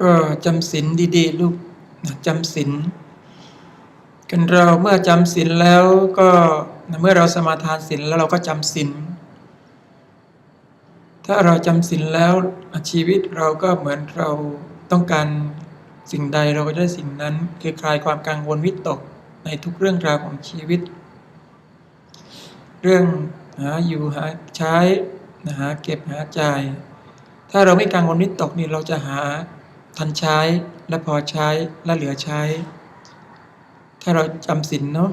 ก็จำศีลดีๆ ลูกจำศีลกันเราเมื่อจำศีลแล้วก็เมื่อเราสมาทานศีลแล้วเราก็จำศีลถ้าเราจำศีลแล้วชีวิตเราก็เหมือนเราต้องการสิ่งใดเราก็ได้สิ่งนั้น คือคลายความกังวลวิตกในทุกเรื่องราวของชีวิต เรื่องหาอยู่หาใช้นะหาเก็บหาจ่าย ถ้าเราไม่กังวลวิตกนี่เราจะหา ทันใช้และพอใช้และเหลือใช้ ถ้าเราจำศีลเนาะ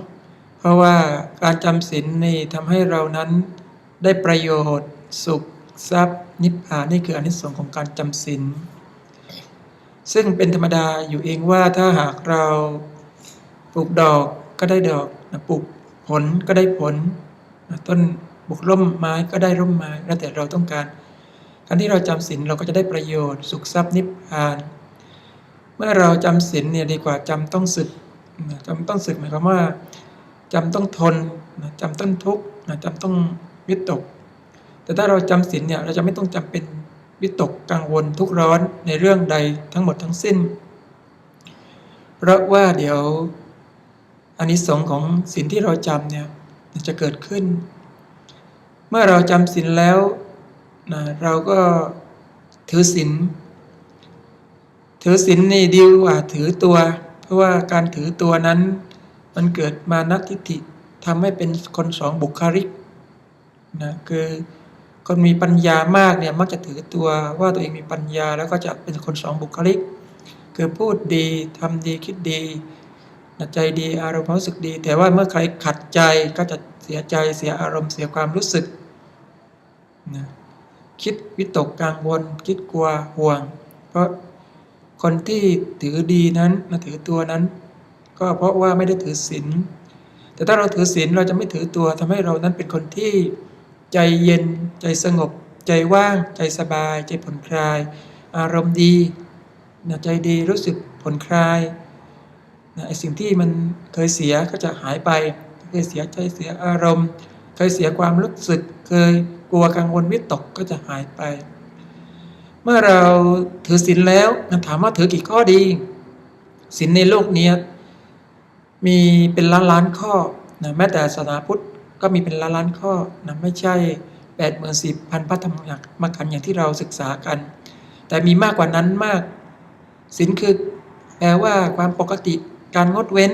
เพราะว่าการจำศีลนี่ทำให้เรานั้นได้ประโยชน์ สุขทรัพย์ นิพพานนี่คืออนิสงส์ของการจำศีลซึ่งเป็นธรรมดาอยู่เองว่าถ้าหากเราปลูกดอกก็ได้ดอกปลูกผลก็ได้ผล ต้นปลูกร่มไม้ก็ได้ร่มไม้แล้วแต่เราต้องการ การที่เราจำศีลเราก็จะได้ประโยชน์ สุขทรัพย์นิพพาน เมื่อเราจำศีลเนี่ยดีกว่าจำต้องศึกนะจำต้องศึกหมายความว่าจำต้องทนนะจำต้องทุกข์นะจำต้องวิตก แต่ถ้าเราจำศีลเนี่ยเราจะไม่ต้องจำเป็นวิตกกังวลทุกข์ร้อนในเรื่องใดทั้งหมดทั้งสิ้น เพราะว่าเดี๋ยวอานิสงส์ของศีลที่เราจำเนี่ยจะเกิดขึ้น เมื่อเราจำศีลแล้ว นะเราก็ถือศีลถือศีลนี่ดีกว่าถือตัว เพราะว่าการถือตัวนั้น มันเกิดมานักทิฏฐิทำให้เป็นคนสองบุคลิกนะคือคนมีปัญญามากเนี่ยมักจะถือตัวว่าตัวเองมีปัญญาแล้วก็จะเป็นคนสองบุคลิก คือพูดดีทำดีคิดดีนะใจดีอารมณ์ความรู้สึกดี แต่ว่าเมื่อใครขัดใจก็จะเสียใจเสียอารมณ์เสียความรู้สึกนะ คิดวิตกกังวลคิดกลัวห่วง เพราะคนที่ถือดีนั้นนะถือตัวนั้น ก็เพราะว่าไม่ได้ถือศีลแต่ถ้าเราถือศีลเราจะไม่ถือตัวทำให้เรานั้นเป็นคนที่ใจเย็น ใจสงบ ใจว่าง ใจสบาย ใจผ่อนคลาย อารมณ์ดีนะใจดีรู้สึกผ่อนคลายนะไอสิ่งที่มันเคยเสียก็จะหายไป เคยเสียใจเสียอารมณ์ เคยเสียความรู้สึกเคย กลัวกังวลวิตกก็จะหายไป เมื่อเราถือศีลแล้วนะถามว่าถือกี่ข้อดีศีลในโลกนี้มีเป็นล้านล้านข้อนะแม้แต่ศาสนาพุทธก็มีเป็นล้านล้านข้อนะไม่ใช่แปดหมื่นสิบพันพระธรรมมากันอย่างที่เราศึกษากัน แต่มีมากกว่านั้นมากศีลคือแปลว่าความปกติการงดเว้น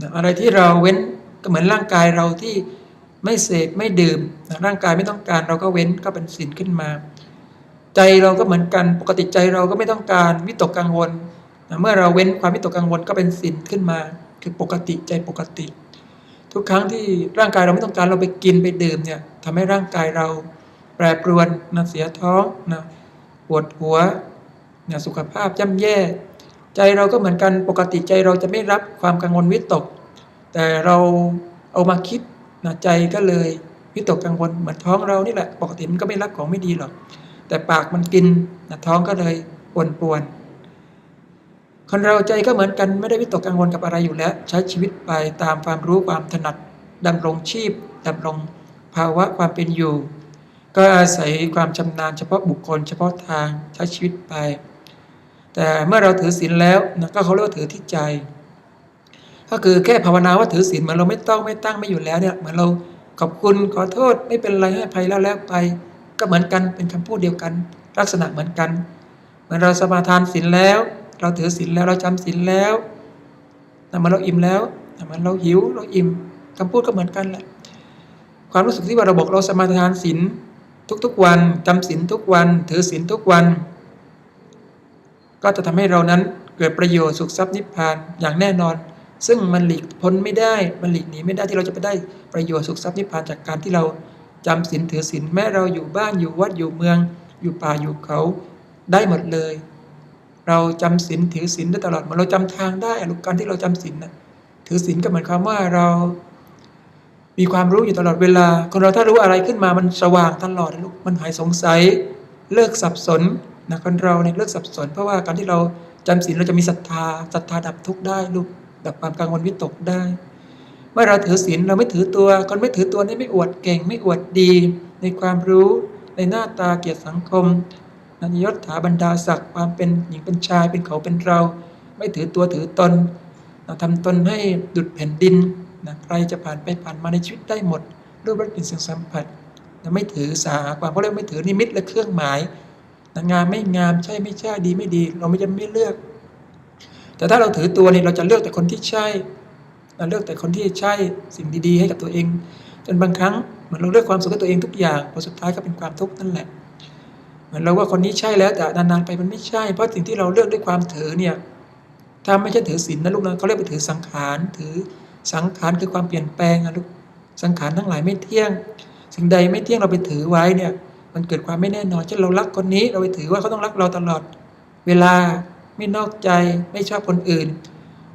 นะอะไรที่เราเว้นก็เหมือนร่างกายเราที่ ไม่เสพไม่ดื่มร่างกายไม่ต้องการเราก็เว้นก็เป็นศีลขึ้นมา ใจเราก็เหมือนกันปกติใจเราก็ไม่ต้องการวิตกกังวล เมื่อเราเว้นความวิตกกังวลก็เป็นศีลขึ้นมา คือปกติใจปกติ ทุกครั้งที่ร่างกายเราไม่ต้องการเราไปกินไปดื่มเนี่ยทำให้ร่างกายเราแปรปรวนนะเสียท้องนะปวดหัวนะสุขภาพย่ำแย่ ใจเราก็เหมือนกันปกติใจเราจะไม่รับความกังวลวิตก แต่เราเอามาคิด นะใจก็เลยวิตกกังวลเหมือนท้องเรานี่แหละปกติมันก็ไม่รับของไม่ดีหรอก แต่ปากมันกินนะท้องก็เลยปวนปวนคนเราใจก็เหมือนกันไม่ได้วิตกกังวลกับอะไรอยู่แล้ว ใช้ชีวิตไปตามความรู้ความถนัดดำรงชีพดำรงภาวะความเป็นอยู่ ก็อาศัยความชำนาญเฉพาะบุคคล เฉพาะทางใช้ชีวิตไป แต่เมื่อเราถือศีลแล้วนะก็เขาเรียกว่าถือที่ใจ ก็คือแค่ภาวนาว่าถือศีลเหมือนเราไม่ต้องไม่ตั้งไม่อยู่แล้วเนี่ยเหมือนเราขอบคุณขอโทษไม่เป็นไรให้ภัยแล้วแล้วไป ก็เหมือนกันเป็นคำพูดเดียวกัน ลักษณะเหมือนกันเหมือนเราสมาทานศีลแล้ว เราถือศีลแล้วเราจำศีลแล้วแต่มันเราอิ่มแล้วแต่มันเราหิวเราอิ่มคำพูดก็เหมือนกันแหละความรู้สึกที่ว่าเราบอกเราสมาทานศีลทุกๆวันจำศีลทุกวัน ถือศีลทุกวัน ก็จะทำให้เรานั้นเกิดประโยชน์สุขทรัพย์นิพพานอย่างแน่นอน ซึ่งมันหลีกพ้นไม่ได้ มันหลีกหนีไม่ได้ที่เราจะไปได้ประโยชน์สุขทรัพย์นิพพานจากการที่เราจำศีลถือศีลแม้เราอยู่บ้านอยู่วัดอยู่เมือง อยู่ป่าอยู่เขาได้หมดเลย เราจำศีลถือศีลได้ตลอดเมือนเราจำทางได้ลูกการที่เราจำศีลนะถือศีลก็หมายความว่าเรา มีความรู้อยู่ตลอดเวลา คนเราถ้ารู้อะไรขึ้นมามันสว่างตลอดลูกมันหายสงสัย เลิกสับสนนะคนเราเนี่ยเลิกสับสน เพราะว่าการที่เราจำศีลเราจะมีศรัทธาศรัทธาดับทุกข์ได้ลูก ดับความกังวลวิตกได้เมื่อเราถือศีลเราไม่ถือตัว คนไม่ถือตัวนี่ไม่อวดเก่ง ไม่อวดดี ในความรู้ในหน้าตาเกียรติสังคมนันยศถาบรรดาศักดิ์ความเป็นหญิงเป็นชายเป็นเขาเป็นเรา ไม่ถือตัวถือตนนะทำตนให้ดุดแผ่นดินนะใครจะผ่านไปผ่านมาในชีวิตได้หมดด้วยรสกลิ่นเสียงสัมผัสนะไม่ถือสาความเขาเรียกไม่ถือนิมิตและเครื่องหมายนะงามไม่งามใช่ไม่ใช่ดีไม่ดี เราไม่จะไม่เลือก แต่ถ้าเราถือตัวเนี่ยเราจะเลือกแต่คนที่ใช่เราเลือกแต่คนที่ใช่สิ่งดีๆ ให้กับตัวเอง จนบางครั้งเหมือนเราเลือกความสุขให้ตัวเองทุกอย่างพอสุดท้ายก็เป็นความทุกข์นั่นแหละเหมือนเราว่าคนนี้ใช่แล้วแต่นานๆไปมันไม่ใช่ เพราะสิ่งที่เราเลือกด้วยความถือเนี่ยถ้าไม่ใช่ถือศีลนะลูกนะเขาเรียกไปถือสังขารถือสังขารคือความเปลี่ยนแปลงนะลูกสังขารทั้งหลายไม่เที่ยง สิ่งใดไม่เที่ยงเราไปถือไว้เนี่ย มันเกิดความไม่แน่นอนเช่นเรารักคนนี้เราไปถือว่าเขาต้องรักเราตลอด เวลา ไม่นอกใจไม่ชอบคนอื่น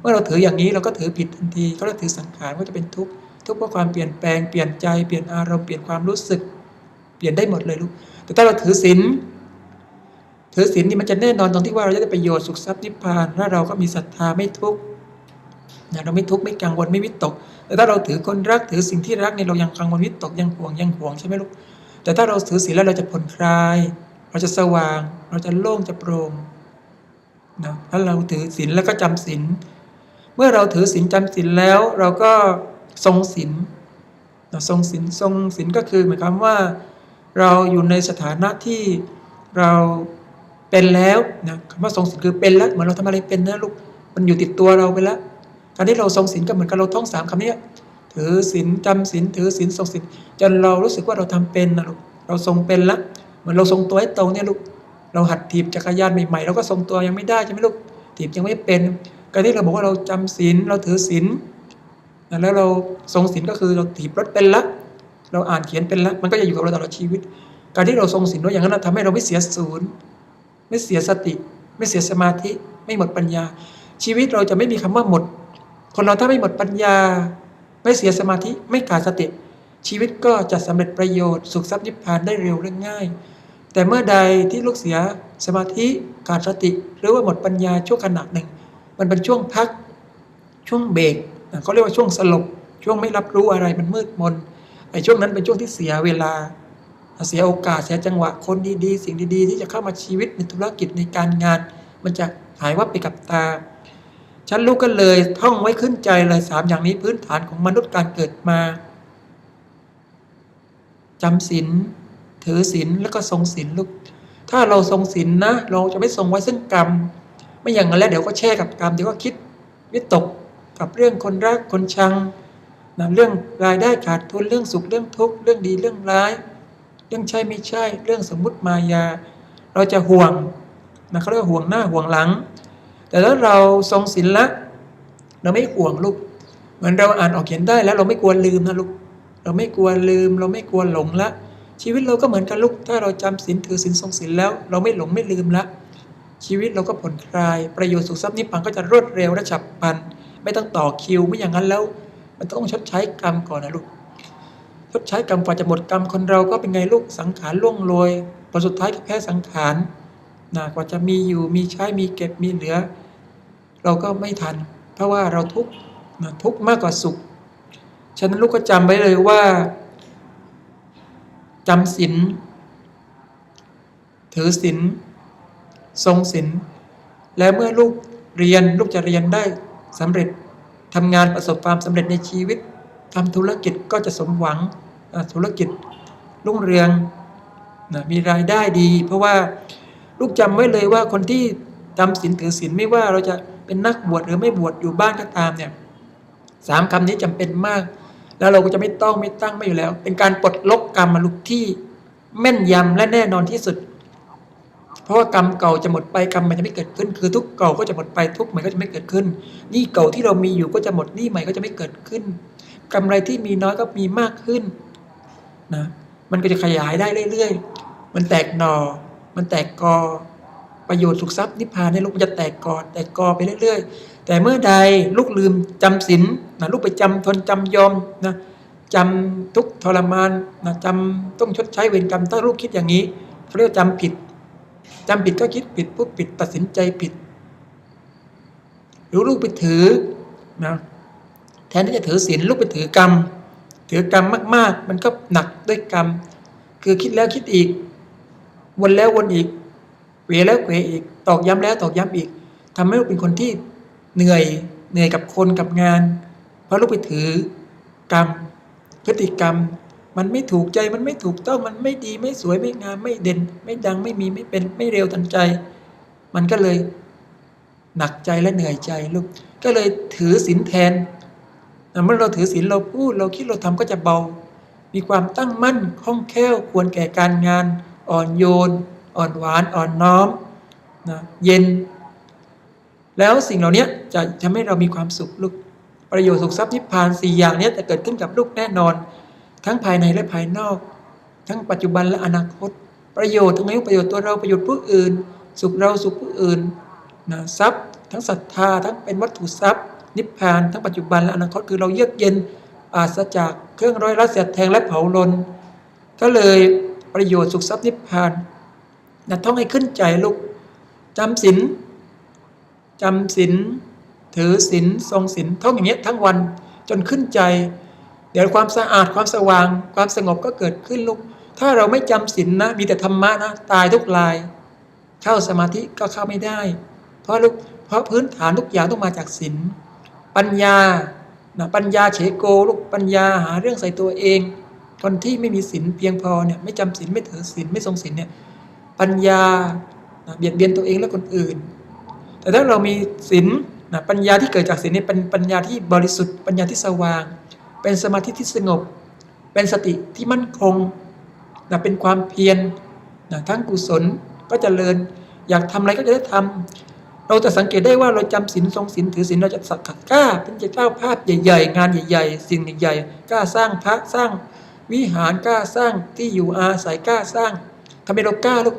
เมื่อเราถืออย่างนี้เราก็ถือผิดทันทีเขาเรียกถือสังขารว่าจะเป็นทุกข์ทุกข์เพราะความเปลี่ยนแปลงเปลี่ยนใจเปลี่ยนอารมณ์เปลี่ยนความรู้สึก เปลี่ยนได้หมดเลยลูกแต่ถ้าเราถือศีลถือศีลนี่มันจะแน่นอนตรงที่ว่าเราจะได้ประโยชน์สุขทรัพย์นิพพานถ้าเราก็มีศรัทธาไม่ทุกข์เราไม่ทุกข์ไม่กังวลไม่วิตก แต่ถ้าเราถือคนรักถือสิ่งที่รักเนี่ยเรายังกังวลวิตกยังห่วงยังห่วงใช่ไหมลูกแต่ถ้าเราถือศีลแล้วเราจะผ่อนคลาย เราจะสว่าง เราจะโล่งจะโปร่ง นะถ้าเราถือศีลแล้วก็จำศีลเมื่อเราถือศีลจำศีลแล้ว เราก็ทรงศีลนะทรงศีลทรงศีลก็คือหมายความว่า เราอยู่ในสถานะที่เราเป็นแล้วนะคำว่าทรงศีลคือเป็นแล้วเหมือนเราทำอะไรเป็นนะลูกมันอยู่ติดตัวเราไปแล้วการที่เราทรงศีลก็เหมือนกับเราท่องสามคำนี้ถือศีลจำศีลถือศีลทรงศีลจนเรารู้สึกว่าเราทำเป็นนะลูกเราทรงเป็นแล้วเหมือนเราทรงตัวให้ตรงเนี่ยลูก เราหัดถีบจักรยานใหม่ๆเราก็ทรงตัวยังไม่ได้ใช่ไหมลูกถีบยังไม่เป็นการที่เราบอกว่าเราจำศีลเราถือศีลแล้วเราทรงศีลก็คือเราถีบรถเป็นละเราอ่านเขียนเป็นละมันก็จะอยู่กับเราตลอดชีวิต การที่เราทรงศีลไว้อย่างนั้นนะทำให้เราไม่เสียศูนย์ไม่เสียสติ ไม่เสียสมาธิ ไม่หมดปัญญา ชีวิตเราจะไม่มีคำว่าหมด คนเราถ้าไม่หมดปัญญา ไม่เสียสมาธิไม่ขาดสติ ชีวิตก็จะสำเร็จประโยชน์ สุขทรัพย์นิพพานได้เร็วและง่าย แต่เมื่อใดที่ลูกเสียสมาธิขาดสติ หรือว่าหมดปัญญาช่วงขณะหนึ่ง มันเป็นช่วงพักช่วงเบรกเขาเรียกว่าช่วงสลบช่วงไม่รับรู้อะไรมันมืดมนไอ้ช่วงนั้นเป็นช่วงที่เสียเวลา เสียโอกาสเสียจังหวะคนดีๆ สิ่งดีๆ ที่จะเข้ามาชีวิตในธุรกิจในการงาน มันจะหายวับไปกับตาฉันลูกก็เลยท่องไว้ขึ้นใจเลยสามอย่างนี้พื้นฐานของมนุษย์การเกิดมาจำศีล ถือศีลแล้วก็ทรงศีลลูกถ้าเราทรงศีลนะ เราจะไม่ทรงไว้ซึ่งกรรม ไม่อย่างนั้นแล้วเดี๋ยวก็แช่กับกรรมเดี๋ยวก็คิดวิตกกับเรื่องคนรักคนชังนะเรื่องรายได้ขาดทุนเรื่องสุขเรื่องทุกข์เรื่องดีเรื่องร้าย เรื่องใช่ไม่ใช่ เรื่องสมมุติมายา เราจะห่วงนะเขาเรียกว่าห่วงหน้าห่วงหลัง แต่ถ้าเราทรงศีลละเราไม่ห่วงลูกเหมือนเราอ่านออกเขียนได้แล้วเราไม่กลัวลืมนะลูกเราไม่กลัวลืม เราไม่กลัวหลงละ ชีวิตเราก็เหมือนกันลูกถ้าเราจำศีลถือศีลทรงศีลแล้ว เราไม่หลงไม่ลืมละชีวิตเราก็ผ่อนคลายประโยชน์สุขทรัพย์นิพพานก็จะรวดเร็วและฉับพลัน ไม่ต้องต่อคิวไม่อย่างนั้นแล้ว มันต้องชดใช้กรรมก่อนนะลูกชดใช้กรรมกว่าจะหมดกรรมคนเราก็เป็นไงลูกสังขารล่วงโรยผลสุดท้ายก็แพ้สังขารนะกว่าจะมีอยู่มีใช้มีเก็บมีเหลือ เราก็ไม่ทัน เพราะว่าเราทุกข์นะทุกข์มากกว่าสุข ฉะนั้นลูกก็จำไว้เลยว่า จำศีลถือศีลทรงศีลและเมื่อลูกเรียนลูกจะเรียนได้สำเร็จทำงานประสบความสำเร็จในชีวิตทำธุรกิจก็จะสมหวังธุรกิจรุ่งเรืองนะมีรายได้ดี เพราะว่าลูกจำไว้เลยว่าคนที่จำศีลถือศีลไม่ว่าเราจะเป็นนักบวชหรือไม่บวชอยู่บ้านก็ตามเนี่ยสามคำนี้จำเป็นมาก แล้วเราก็จะไม่ต้องไม่ตั้งไม่อยู่แล้ว เป็นการปลดลบกรรมมาลุกที่แม่นยำและแน่นอนที่สุด เพราะว่ากรรมเก่าจะหมดไปกรรมใหม่จะไม่เกิดขึ้น คือทุกเก่าก็จะหมดไปทุกใหม่ก็จะไม่เกิดขึ้นนี่เก่าที่เรามีอยู่ก็จะหมดนี่ใหม่ก็จะไม่เกิดขึ้นกำไรที่มีน้อยก็มีมากขึ้นนะมันก็จะขยายได้เรื่อยๆ มันแตกหนอ่อ มันแตกกอ ประโยชน์สุขทรัพย์นิพพานเนี่ยลูกมันจะแตกกอแตกกอไปเรื่อย ๆ แต่เมื่อใดลูกลืมจำศีล นะลูกไปจำทนจำยอมนะจำทุกทรมานนะจำต้องชดใช้เวรกรรมถ้าลูกคิดอย่างนี้เขาเรียกว่าจำผิดจำผิดก็คิดผิดปุ๊บผิดตัดสินใจผิด หรือลูกไปถือนะแทนที่จะถือศีลลูกไปถือกรรม ถือกรรมมาก ๆ มันก็หนักด้วยกรรม คือคิดแล้วคิดอีก วนแล้ววนอีกเวแล้วเวอีก ตอกย้ำแล้วตอกย้ำอีกทำให้ลูกเป็นคนที่เหนื่อยเหนื่อยกับคนกับงาน เพราะลูกไปถือกรรมพฤติกรรม มันไม่ถูกใจมันไม่ถูกต้องมันไม่ดีไม่สวยไม่งามไม่เด่น ไม่ดังไม่มีไม่เป็นไม่เร็วทันใจ มันก็เลยหนักใจและเหนื่อยใจลูกก็เลยถือศีลแทนเมื่อเราถือศีลเราพูดเราคิดเราทำก็จะเบา มีความตั้งมั่นคล่องแคล่วควรแก่การงาน อ่อนโยน อ่อนหวานอ่อนน้อมนะเย็น แล้วสิ่งเหล่านี้จะทำให้เรามีความสุขลูก ประโยชน์สุขทรัพย์นิพพานสี่อย่างนี้จะเกิดขึ้นกับลูกแน่นอน ทั้งภายในและภายนอก ทั้งปัจจุบันและอนาคต ประโยชน์ทั้งนี้ประโยชน์ตัวเราประโยชน์ผู้อื่น สุขเราสุขผู้อื่นนะทรัพย์ ทั้งศรัทธาทั้งเป็นวัตถุทรัพย์ นิพพาน ทั้งปัจจุบันและอนาคตคือเราเยือกเย็นปราศจากเครื่องร้อยรัดเสียดแทงและเผาลน ก็เลยประโยชน์สุขทรัพย์นิพพานนะท่องให้ขึ้นใจลูกจำศีลจำศีล ถือศีลทรงศีลท่องอย่างเงี้ยทั้งวันจนขึ้นใจ เดี๋ยวความสะอาดความสว่าง ความสงบก็เกิดขึ้นลูก ถ้าเราไม่จำศีลนะ มีแต่ธรรมะนะตายทุกราย เข้าสมาธิก็เข้าไม่ได้ เพราะลูกเพราะพื้นฐานทุกอย่างต้องมาจากศีลปัญญานะปัญญาเฉโกลูกปัญญาหาเรื่องใส่ตัวเอง คนที่ไม่มีศีลเพียงพอเนี่ยไม่จำศีลไม่ถือศีลไม่ทรงศีลเนี่ยปัญญานะเบียดเบียนตัวเองและคนอื่น แต่ถ้าเรามีศีล นะปัญญาที่เกิดจากศีลนี่เป็นปัญญาที่บริสุทธิ์ปัญญาที่สว่าง เป็นสมาธิที่สงบ เป็นสติที่มั่นคงนะเป็นความเพียรนะทั้งกุศลก็จเจริญ อยากทำอะไรก็จะได้ทำเราจะสังเกตได้ว่าเราจำศีลทรงศีลถือศีลเราจะสักกล้าเป็นเจ้าภาพใหญ่ ๆ งานใหญ่ ๆ สิ่งใหญ่ๆกล้าสร้างพระสร้างวิหารกล้าสร้างที่อยู่อาศัยกล้าสร้างทำไมเรากล้าลูก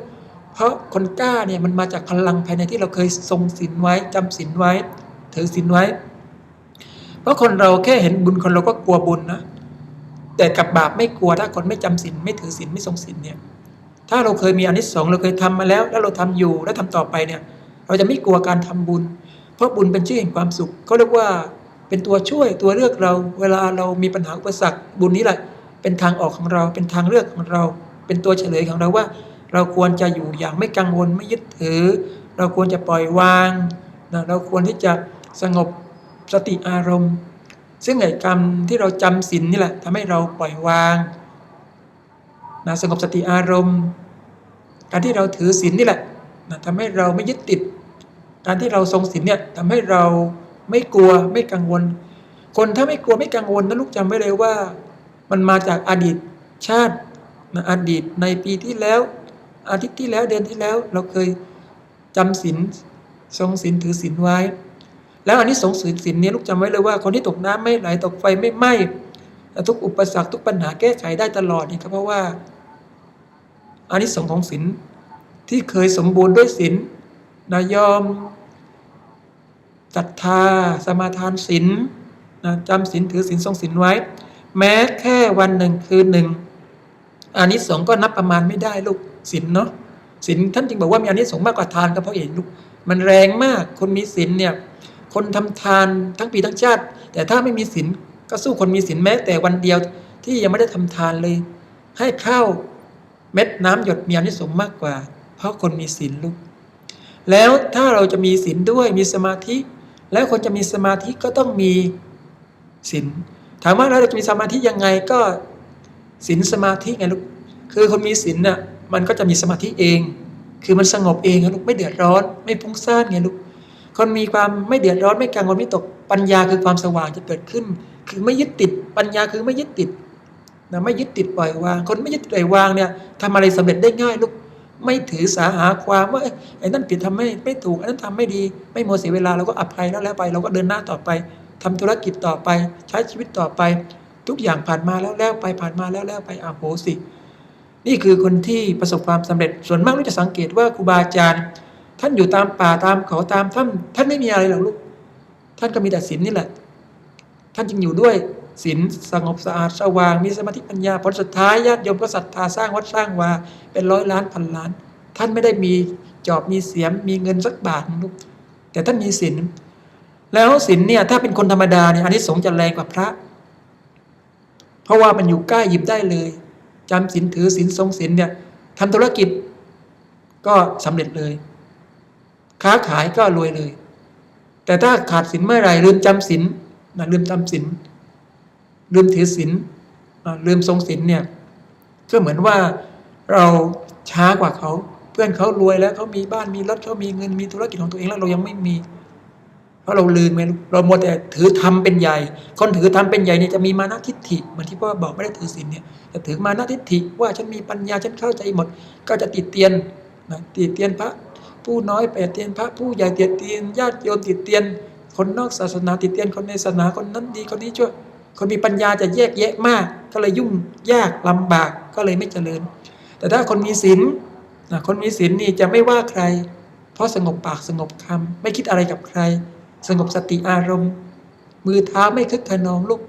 เพราะคนกล้าเนี่ยมันมาจากพลังภายในที่เราเคยทรงศีลไว้จำศีลไว้ ถือศีลไว้ เพราะคนเราแค่เห็นบุญคนเราก็กลัวบุญนะแต่กับบาปไม่กลัวถ้าคนไม่จำศีลไม่ถือศีลไม่ทรงศีลเนี่ย ถ้าเราเคยมีอนิสงส์เราเคยทำมาแล้ว แล้วเราทำอยู่และทำต่อไปเนี่ย เราจะไม่กลัวการทำบุญ เพราะบุญเป็นชื่อแห่งความสุขเขาเรียกว่าเป็นตัวช่วยตัวเลือกเรา เวลาเรามีปัญหาอุปสรรคบุญนี้แหละเป็นทางออกของเรา เป็นทางเลือกของเรา เป็นตัวเฉลยของเราว่า เราควรจะอยู่อย่างไม่กังวลไม่ยึดถือ เราควรจะปล่อยวางนะเราควรที่จะ สงบสติอารมณ์ ซึ่งไอ้กรรมที่เราจำศีลนนี่แหละทำให้เราปล่อยวางนะสงบสติอารมณ์ การที่เราถือศีลนนี่แหละนะทำให้เราไม่ยึดติด การที่เราทรงศีลเนี่ยทำให้เราไม่กลัวไม่กังวล คนถ้าไม่กลัวไม่กังวลนะลูกจำไว้เลยว่า มันมาจากอดีตชาตินะอดีตในปีที่แล้ว อาทิตย์ที่แล้วเดือนที่แล้ว เราเคยจำศีลทรงศีลถือศีลไว้ แล้วอันนี้สงสือศีลนี้ลูกจำไว้เลยว่าคนที่ตกน้ำไม่ไหลตกไฟไม่ไหม้ทุกอุปสรรคทุกปัญหาแก้ไขได้ตลอดนี่ครับเพราะว่าอันนี้สงของศีลที่เคยสมบูรณ์ด้วยศีลนะยอมศรัทธา สมาทานศีลนะจำศีลถือศีลทรงศีลไว้ แม้แค่วันหนึ่งคืนหนึ่งอานิสงส์ก็นับประมาณไม่ได้ลูกศีลเนาะศีลท่านจึงบอกว่ามีอานิสงส์มากกว่าทานก็เพราะเองลูกมันแรงมากคนมีศีลเนี่ย คนทำทานทั้งปีทั้งชาติ แต่ถ้าไม่มีศีลก็สู้คนมีศีลแม้แต่วันเดียวที่ยังไม่ได้ทำทานเลย ให้ข้าวเม็ดน้ำหยดมีอานิสงส์มากกว่า เพราะคนมีศีลลูกแล้วถ้าเราจะมีศีลด้วยมีสมาธิ แล้วคนจะมีสมาธิก็ต้องมีศีลถามว่าเราจะมีสมาธิยังไงก็ศีลสมาธิไงลูกคือคนมีศีลน่ะมันก็จะมีสมาธิเอง คือมันสงบเองลูกไม่เดือดร้อน ไม่พุ่งซ่านไงลูก คนมีความไม่เดือดร้อนไม่กังวลไม่ตกปัญญาคือความสว่างจะเกิดขึ้น คือไม่ยึดติด ปัญญาคือไม่ยึดติดนะไม่ยึดติดปล่อยวาง คนไม่ยึดปล่อยวางเนี่ยทำอะไรสำเร็จได้ง่ายลูกไม่ถือสาหาความว่าไอ้นั่นผิดทำไม่ไม่ถูกไอันนั้นทำไม่ดี ไม่โมเสียเวลาเราก็อภัยแล้วแล้วไป เราก็เดินหน้าต่อไปทำธุรกิจต่อไป ใช้ชีวิตต่อไป ทุกอย่างผ่านมาแล้วแล้วไปผ่านมาแล้วแล้วไปอาโหสิ นี่คือคนที่ประสบความสำเร็จส่วนมากเราจะสังเกตว่าครูบาอาจารย์ ท่านอยู่ตามป่าตามเขาตามถ้ำท่านไม่มีอะไรหรอกลูก ท่านก็มีแต่ศีลนี่แหละ ท่านจึงอยู่ด้วยศีลสงบสะอาดสว่าง มีสมาธิปัญญาผลสุดท้ายญาติโยมก็ศรัทธาสร้างวัดสร้างวาเป็นร้อยล้านพันล้าน ท่านไม่ได้มีจอบมีเสียมมีเงินสักบาทลูกแต่ท่านมีศีลแล้วศีลเนี่ยถ้าเป็นคนธรรมดาเนี่ยอันนี้สงจะแรงกว่าพระ เพราะว่ามันอยู่ใกล้หยิบได้เลยจำศีลถือศีลทรงศีลเนี่ยทำธุรกิจก็สำเร็จเลย ค้าขายก็รวยเลย แต่ถ้าขาดศีลเมื่อไหร่ลืมจำศีลนะลืมจำศีลลืมถือศีลลืมทรงศีลเนี่ยก็เหมือนว่าเราช้ากว่าเขา เพื่อนเขารวยแล้วเขามีบ้านมีรถเขามีเงินมีธุรกิจของตัวเองแล้วเรายังไม่มี เพราะเราลืมไงเราหมดแต่ถือธรรมเป็นใหญ่ คนถือธรรมเป็นใหญ่เนี่ยจะมีมานะทิฏฐิเหมือนที่พ่อบอกไม่ได้ถือศีลเนี่ยจะถือมานะทิฏฐิว่าฉันมีปัญญาฉันเข้าใจหมด ก็จะติดเตียนนะติดเตียนพระ ผู้น้อยแปดเตียนพระผู้ใหญ่เติดเตียนญาติโยมติดเตียน คนนอกศาสนาติดเตียนคนในศาสนาคนนั้นดีคนนี้ชั่วคนมีปัญญาจะแยกแยะมาก ก็เลยยุ่งยากลำบากก็เลยไม่เจริญ แต่ถ้าคนมีศีลนะคนมีศีลนี่จะไม่ว่าใคร เพราะสงบปากสงบคำไม่คิดอะไรกับใคร สงบสติอารมณ์ มือเท้าไม่คึกขนองลูก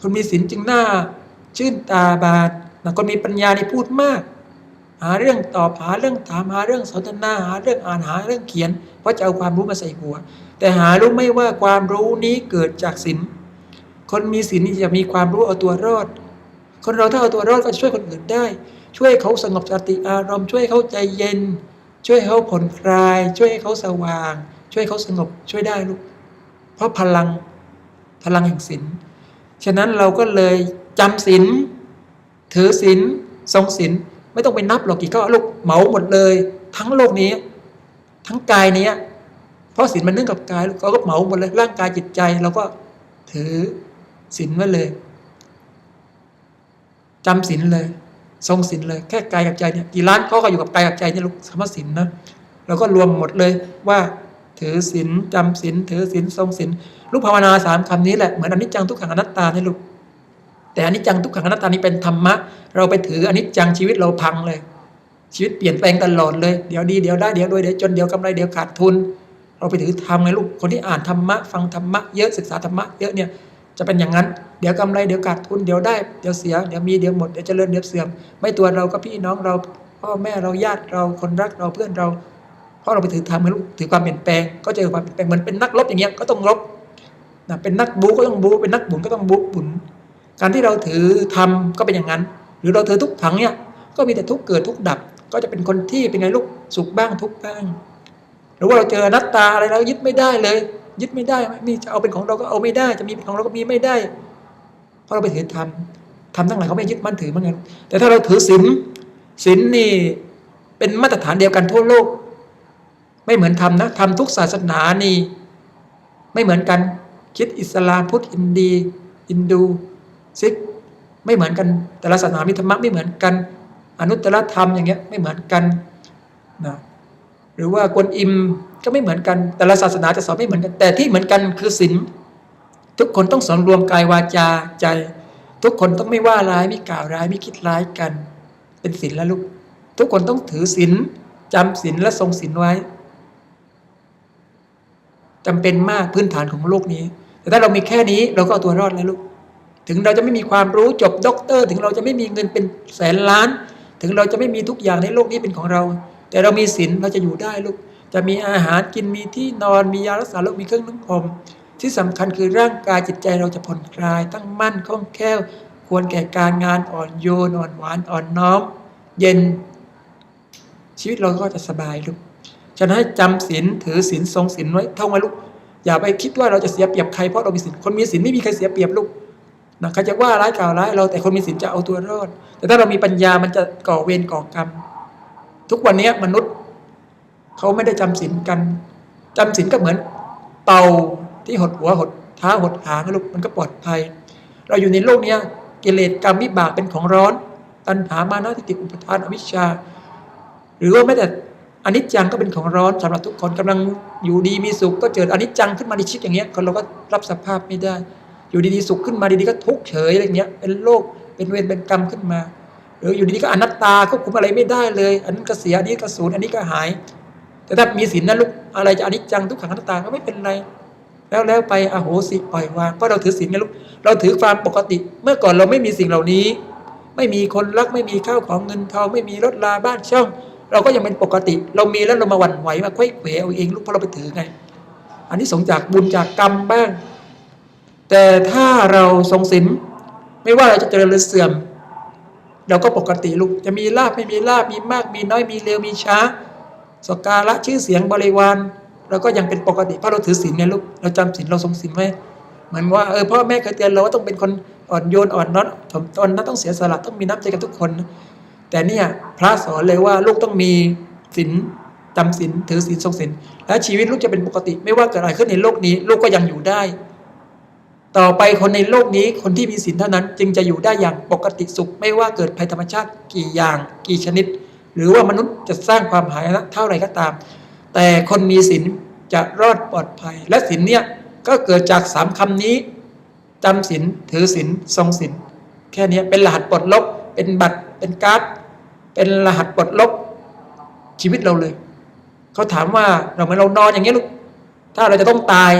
คนมีศีลจึงหน้า ชื่นตาบาดนะคนมีปัญญาในพูดมาก หาเรื่องตอบหาเรื่องถามหาเรื่องสนทนาหาเรื่องอ่านหาเรื่องเขียนเพราะจะเอาความรู้มาใส่หัว แต่หารู้ไม่ว่าความรู้นี้เกิดจากศีลคนมีศีลนี่จะมีความรู้เอาตัวรอด คนเราถ้าเอาตัวรอดก็ช่วยคนอื่นได้ ช่วยเขาสงบสติอารมณ์ช่วยเขาใจเย็น ช่วยเขาผ่อนคลาย ช่วยให้เขาสว่าง ช่วยเขาสงบช่วยได้ลูกเพราะพลังพลังแห่งศีลฉะนั้นเราก็เลยจำศีลถือศีลทรงศีล ไม่ต้องไปนับหรอกกี่ก็ลูกเหมาหมดเลย ทั้งโลกนี้ ทั้งกายนี้เพราะศีลมันเนื่องกับกายกเราก็เหมาหมดเลยร่างกายจิตใจเราก็ถือศีลไว้เลยจำศีลเลย ทรงศีลเลย แค่กายกับใจเนี่ยกี่ล้านเขาก็อยู่กับกายกับใจเนี่ยลูกคำว่าศีลนะเราก็รวมหมดเลยว่าถือศีลจำศีลถือศีลทรงศีลลูกภาวนาสามคำนี้แหละเหมือนอนิจจังทุกขังอนัตตาเนี่ยลูก แต่อนิจจังทุกขังอนัตตานี่เป็นธรรมะ เราไปถืออนิจจังชีวิตเราพังเลย ชีวิตเปลี่ยนแปลงตลอดเลยเดี๋ยวดีเดี๋ยวได้เดี๋ยวรวยเดี๋ยวจนเดี๋ยวกำไรเดี๋ยวขาดทุน เราไปถือธรรมไงลูกคนที่อ่านธรรมะฟังธรรมะเยอะศึกษาธรรมะเยอะเนี่ยจะเป็นอย่างนั้น เดี๋ยวกำไรเดี๋ยวขาดทุนเดี๋ยวได้เดี๋ยวเสียเดี๋ยวมีเดี๋ยวหมดเดี๋ยวเจริญเดี๋ยวเสื่อม ไม่ตัวเราก็พี่น้องเราพ่อแม่เราญาติเราคนรักเราเพื่อนเราเพราะเราไปถือธรรมไงลูกถือความเปลี่ยนแปลงก็เจอความเปลี่ยนแปลงเหมือนเป็นนักรบอย่างเงี้ยก็ต้องรบนะเป็นนักบูก็ต้องบูเป็นนักบุญก็ต้องบุบุญ การที่เราถือธรรมก็เป็นอย่างนั้น หรือเราถือทุกขังเนี่ยก็มีแต่ทุกเกิดทุกดับ ก็จะเป็นคนที่เป็นไงลูกสุขบ้างทุกบ้าง หรือว่าเราเจอนัตตาอะไรเรายึดไม่ได้เลย ยึดไม่ได้นี่จะเอาเป็นของเราก็เอาไม่ได้ จะมีเป็นของเราก็มีไม่ได้เพราะเราไปถือธรรมธรรมทั้งหลายเขาไม่ยึดมั่นถือมือนกันแต่ถ้าเราถือศีลศีลนี่เป็นมาตรฐานเดียวกันทั่วโลก ไม่เหมือนธรรมนะธรรมทุกศาสนานี่ ไม่เหมือนกันคิดอิสลามพุทธอินดี อินดู ซิกไม่เหมือนกันแต่ละศาสนามีธรรมะไม่เหมือนกัน อนุตตรธรรมอย่างเงี้ยไม่เหมือนกันนะหรือว่ากวนอิมก็ไม่เหมือนกัน แต่ละศาสนาจะสอนไม่เหมือนกัน แต่ที่เหมือนกันคือศีลทุกคนต้องสอนรวมกายวาจาใจ ทุกคนต้องไม่ว่าร้ายไม่กล่าวร้ายไม่คิดร้ายกัน เป็นศีลแล้วลูกทุกคนต้องถือศีลจำศีลและทรงศีลไว้จำเป็นมากพื้นฐานของโลกนี้ แต่ถ้าเรามีแค่นี้เราก็เอาตัวรอดแล้วลูก ถึงเราจะไม่มีความรู้จบด็อกเตอร์ ถึงเราจะไม่มีเงินเป็นแสนล้าน ถึงเราจะไม่มีทุกอย่างในโลกนี้เป็นของเรา แต่เรามีศีลเราจะอยู่ได้ลูกจะมีอาหารกินมีที่นอนมียารักษาโรคมีเครื่องนุ่งห่มที่สำคัญคือร่างกายจิตใจเราจะผ่อนคลาย ตั้งมั่นคล่องแคล่ว ควรแก่การงานอ่อนโยนอ่อนหวานอ่อนน้อม เย็น ชีวิตเราก็จะสบายลูกฉะนั้นให้จำศีลถือศีลทรงศีลไว้เท่าไว้ลูกอย่าไปคิดว่าเราจะเสียเปรียบใครเพราะเรามีศีลคนมีศีลไม่มีใครเสียเปรียบลูก นะใครจะว่าร้ายกล่าวร้ายเราแต่คนมีศีลจะเอาตัวรอด แต่ถ้าเรามีปัญญามันจะก่อเวรก่อกรรม ทุกวันนี้มนุษย์เขาไม่ได้จำศีลกันจำศีลก็เหมือน เต่าที่หดหัวหดเท้าหดหางลูกมันก็ปลอดภัย เราอยู่ในโลกเนี้ยกิเลสกรรมวิบากเป็นของร้อน ตัณหามานะทิฏฐิอุปทานอวิชชา หรือว่าแม้แต่อนิจจังก็เป็นของร้อนสำหรับทุกคนกำลังอยู่ดีมีสุขก็เจออนิจจังขึ้นมาในชีวิตอย่างเงี้ยคนเราก็รับสภาพไม่ได้ อยู่ดีๆสุขขึ้นมาดีๆก็ทุกเฉยอะไรเงี้ยเป็นโรคเป็นเวรเป็นกรรมขึ้นมา หรืออยู่ดีๆก็อนัตตาควบคุมอะไรไม่ได้เลย อันนั้นก็เสียอันนี้ก็สูญอันนี้ก็หาย แต่ถ้ามีศีลนะลูกอะไรจะอนิจจังทุกขังอนัตตาก็ไม่เป็นไร แล้วแล้วไปอโหสิปล่อยวางเพราะเราถือศีลไงลูกเราถือความปกติ เมื่อก่อนเราไม่มีสิ่งเหล่านี้ ไม่มีคนรักไม่มีข้าวของเงินทองไม่มีรถลาบ้านช่อง เราก็ยังเป็นปกติ เรามีแล้วเรามาหวั่นไหวมาควยเขวเอาเองลูกเพราะเราไปถือไง อันนี้สงจากบุญจากกรรมบ้าง แต่ถ้าเราทรงศีลไม่ว่าเราจะเจริญหรือเสื่อม เราก็ปกติลูกจะมีลาบไม่มีลาบมีมากมีน้อยมีเร็วมีช้า สการะชื่อเสียงบริวารเราก็ยังเป็นปกติเพราะเราถือศีลไงลูกเราจำศีลเราทรงศีลไว้เหมือนว่าเออพ่อแม่เคยเตือนเราว่าต้องเป็นคนอ่อนโยนอ่อนน้อมถ่อมตนนะต้องเสียสละต้องมีน้ำใจกับทุกคน แต่เนี่ยพระสอนเลยว่าลูกต้องมีศีลจำศีลถือศีลทรงศีลและชีวิตลูกจะเป็นปกติ ไม่ว่าเกิดอะไรขึ้นในโลกนี้ ลูกก็ยังอยู่ได้ ต่อไปคนในโลกนี้คนที่มีศีลเท่านั้น จึงจะอยู่ได้อย่างปกติสุข ไม่ว่าเกิดภัยธรรมชาติกี่อย่าง กี่ชนิด หรือว่ามนุษย์จะสร้างความหายนะเท่าไรก็ตาม แต่คนมีศีลจะรอดปลอดภัย และศีลเนี่ยก็เกิดจากสามคำนี้จำศีลถือศีลทรงศีลแค่นี้เป็นรหัสปลดล็อกเป็นบัตรเป็นการ์ดเป็นรหัสปลดล็อกชีวิตเราเลยเขาถามว่าเราเมือเรานอนอย่างเงี้ยลูกถ้าเราจะต้องตาย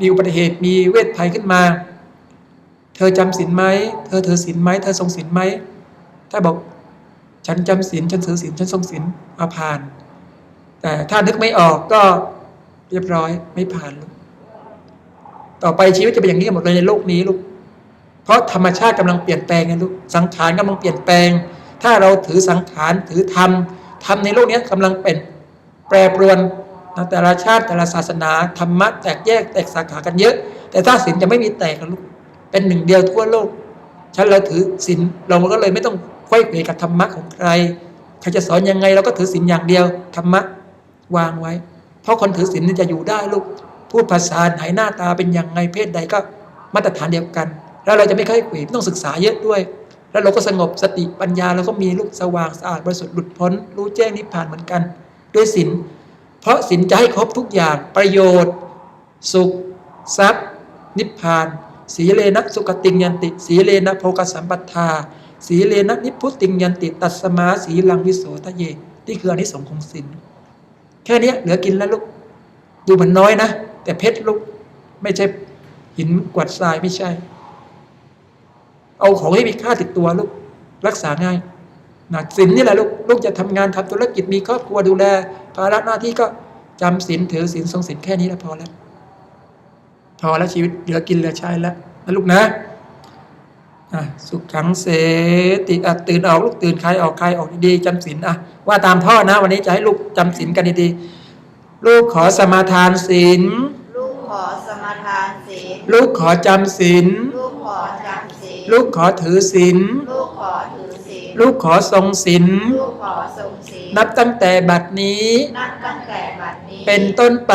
มีอุบัติเหตุมีเวทภัยขึ้นมา เธอจำศีลไหมเธอถือศีลไหมเธอทรงศีลไหมถ้าบอกฉันจำศีลฉันถือศีลฉันทรงศีลมาผ่าน แต่ถ้านึกไม่ออกก็เรียบร้อยไม่ผ่านลูกต่อไปชีวิตจะเป็นอย่างนี้หมดเลยในโลกนี้ลูกเพราะธรรมชาติกำลังเปลี่ยนแปลงไงลูกสังขารกำลังเปลี่ยนแปลง ถ้าเราถือสังขารถือธรรมธรรมในโลกนี้กำลังเป็นแปรปรวน นะแต่ละชาติแต่ละศาสนาธรรมะแตกแยกแตกสาขากันเยอะ แต่ถ้าศีลจะไม่มีแตกกันลูกเป็นหนึ่งเดียวทั่วโลกฉันเราถือศีลเราก็เลยไม่ต้องไขว้เขวกับธรรมะของใครใครจะสอนยังไงเราก็ถือศีลอย่างเดียวธรรมะวางไว้ เพราะคนถือศีลนี่จะอยู่ได้ลูกพูดภาษาไหนหน้าตาเป็นยังไงเพศใดก็มาตรฐานเดียวกัน แล้วเราจะไม่ค่อยเขวไม่ต้องศึกษาเยอะด้วย แล้วเราก็สงบสติปัญญาเราก็มีลูกสว่างสะอาดบริสุทธิ์หลุดพ้น รู้แจ้งนิพพานเหมือนกัน ด้วยศีล เพราะศีลจะให้ครบทุกอย่างประโยชน์ สุข ทรัพย์ นิพพาน สีเลนะสุขติงยันติ สีเลนะโภกสัมปทา สีเลนะนิพุติงยันติ ตัสสมาสีลังวิโสทะเยนี่คืออนิสงส์ของศีลแค่นี้เหลือกินแล้วลูกดูเหมือนน้อยนะ แต่เพชรลูกไม่ใช่หินกวาดทรายไม่ใช่ เอาของที่มีค่าติดตัวลูกรักษาง่าย นะศีลนี่แหละลูกลูกจะทำงานทำธุรกิจมีครอบครัวดูแล ภาระหน้าที่ก็จำศีลถือศีลทรงศีลแค่นี้แล้วพอแล้ว พอแล้วชีวิตเหลือกินเหลือใช้แล้วนะลูกนะอะสุขขังเสติอะตื่นออกลูกตื่นใครออกใครออกดีๆจำศีลอะว่าตามพ่อนะ วันนี้จะให้ลูกจำศีลกันดีๆลูกขอสมาทานศีลลูกขอสมาทานศีลลูกขอจำศีลลูกขอจำศีลลูกขอถือศีลลูกขอถือศี ลลูกขอทรงศีลลูกขอทรงศีลนับตั้งแต่บัดนี้นับตั้งแต่บัดนี้ เป็นต้นไป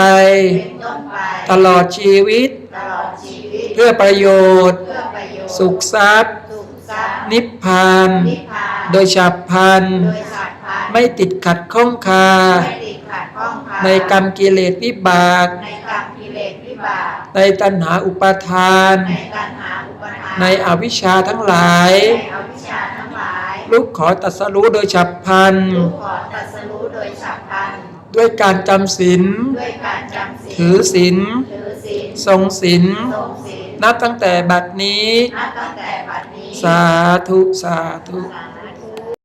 เป็นต้นไปตลอดชีวิตตลอดชีวิต เพื่อประโยชน์เพื่อประโยชน์สุขทรัพย์สุขทรัพย์ นิพพานนิพพานโดยฉับพลันโดยฉับพลันไม่ติดขัดข้องคาไม่ติดขัดข้องคา ในกรรมกิเลสวิบากในกรรมกิเลสวิบากในตัณหาอุปาทานในตัณหาอุปทาน ในอวิชชาทั้งหลายในอวิชชาทั้งห ลายลูกขอตรัสรู้โดยฉับพลันลูกขอตรัสรู้โดยฉับพลันด้วยการจำศีลด้วยการจำศีลถือศีลถือศีลทรงศีลทรงศีลนับตั้งแต่บัดนี้นับตั้งแต่บัดนี้ สาธุ สาธุสา